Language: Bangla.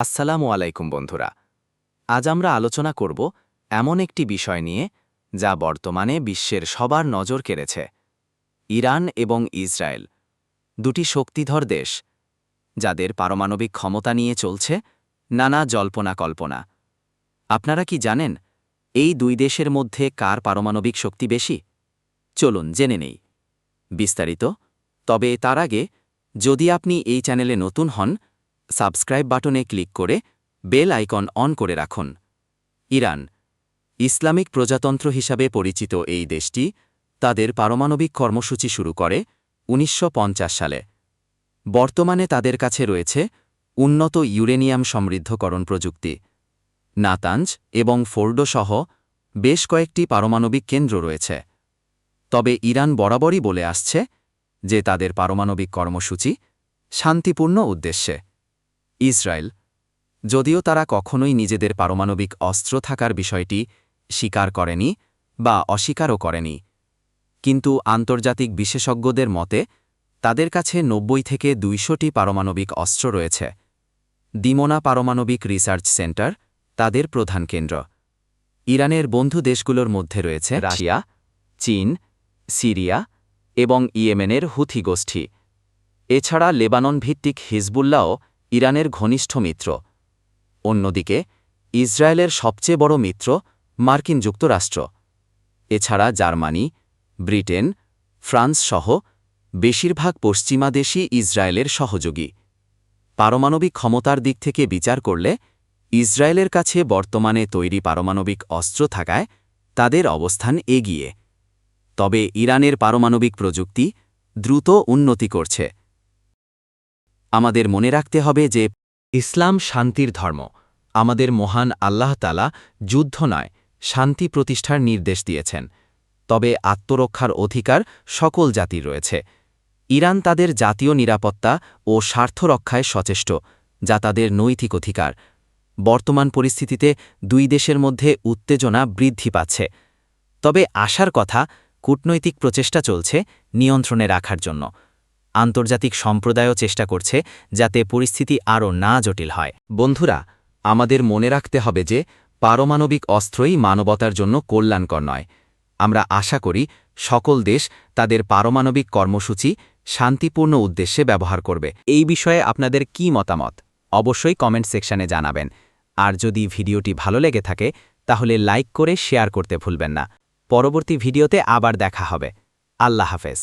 আসসালামু আলাইকুম বন্ধুরা। আজ আমরা আলোচনা করব এমন একটি বিষয় নিয়ে যা বর্তমানে বিশ্বের সবার নজর কেড়েছে। ইরান এবং ইসরায়েল, দুটি শক্তিধর দেশ, যাদের পারমাণবিক ক্ষমতা নিয়ে চলছে নানা জল্পনা কল্পনা আপনারা কি জানেন, এই দুই দেশের মধ্যে কার পারমাণবিক শক্তি বেশি? চলুন জেনে নেই। বিস্তারিত, তবে তার আগে যদি আপনি এই চ্যানেলে নতুন হন সাবস্ক্রাইব বাটনে ক্লিক করে বেল আইকন অন করে রাখুন। ইরান, ইসলামিক প্রজাতন্ত্র হিসাবে পরিচিত এই দেশটি তাদের পারমাণবিক কর্মসূচি শুরু করে উনিশশো পঞ্চাশ সালে। বর্তমানে তাদের কাছে রয়েছে উন্নত ইউরেনিয়াম সমৃদ্ধকরণ প্রযুক্তি। নাতাঞ্জ এবং ফোর্ডো সহ বেশ কয়েকটি পারমাণবিক কেন্দ্র রয়েছে। তবে ইরান বরাবরই বলে আসছে যে তাদের পারমাণবিক কর্মসূচি শান্তিপূর্ণ উদ্দেশ্যে। ইসরায়েল, যদিও তারা কখনোই নিজেদের পারমাণবিক অস্ত্র থাকার বিষয়টি স্বীকার করেনি বা অস্বীকারও করেনি। কিন্তু আন্তর্জাতিক বিশেষজ্ঞদের মতে, তাদের কাছে নব্বই থেকে দুইশোটি পারমাণবিক অস্ত্র রয়েছে। দিমোনা পারমাণবিক রিসার্চ সেন্টার তাদের প্রধান কেন্দ্র। ইরানের বন্ধু দেশগুলোর মধ্যে রয়েছে রাশিয়া, চীন, সিরিয়া এবং ইয়েমেনের হুথি গোষ্ঠী। এছাড়া লেবানন ভিত্তিক হিজবুল্লাও ইরানের ঘনিষ্ঠ মিত্র। অন্যদিকে, ইসরায়েলের সবচেয়ে বড় মিত্র মার্কিন যুক্তরাষ্ট্র। এছাড়া জার্মানি, ব্রিটেন, ফ্রান্স সহ বেশিরভাগ পশ্চিমা দেশই ইসরায়েলের সহযোগী। পারমাণবিক ক্ষমতার দিক থেকে বিচার করলে ইসরায়েলের কাছে বর্তমানে তৈরি পারমাণবিক অস্ত্র থাকায় তাদের অবস্থান এগিয়ে। তবে ইরানের পারমাণবিক প্রযুক্তি দ্রুত উন্নতি করছে। আমাদের মনে রাখতে হবে যে, ইসলাম শান্তির ধর্ম, আমাদের মহান আল্লাহ তালা যুদ্ধ নয়, শান্তি প্রতিষ্ঠার নির্দেশ দিয়েছেন। তবে আত্মরক্ষার অধিকার সকল জাতির রয়েছে। ইরান তাদের জাতীয় নিরাপত্তা ও স্বার্থ রক্ষায় সচেষ্ট, যা তাদের নৈতিক অধিকার। বর্তমান পরিস্থিতিতে দুই দেশের মধ্যে উত্তেজনা বৃদ্ধি পাচ্ছে। তবে আশার কথা, কূটনৈতিক প্রচেষ্টা চলছে নিয়ন্ত্রণে রাখার জন্য। আন্তর্জাতিক সম্প্রদায়ও চেষ্টা করছে যাতে পরিস্থিতি আরও না জটিল হয়। বন্ধুরা, আমাদের মনে রাখতে হবে যে পারমাণবিক অস্ত্রই মানবতার জন্য কল্যাণকর নয়। আমরা আশা করি সকল দেশ তাদের পারমাণবিক কর্মসূচি শান্তিপূর্ণ উদ্দেশ্যে ব্যবহার করবে। এই বিষয়ে আপনাদের কি মতামত? অবশ্যই কমেন্ট সেকশনে জানাবেন। আর যদি ভিডিওটি ভালো লেগে থাকে, তাহলে লাইক করে শেয়ার করতে ভুলবেন না। পরবর্তী ভিডিওতে আবার দেখা হবে। আল্লাহ হাফেজ।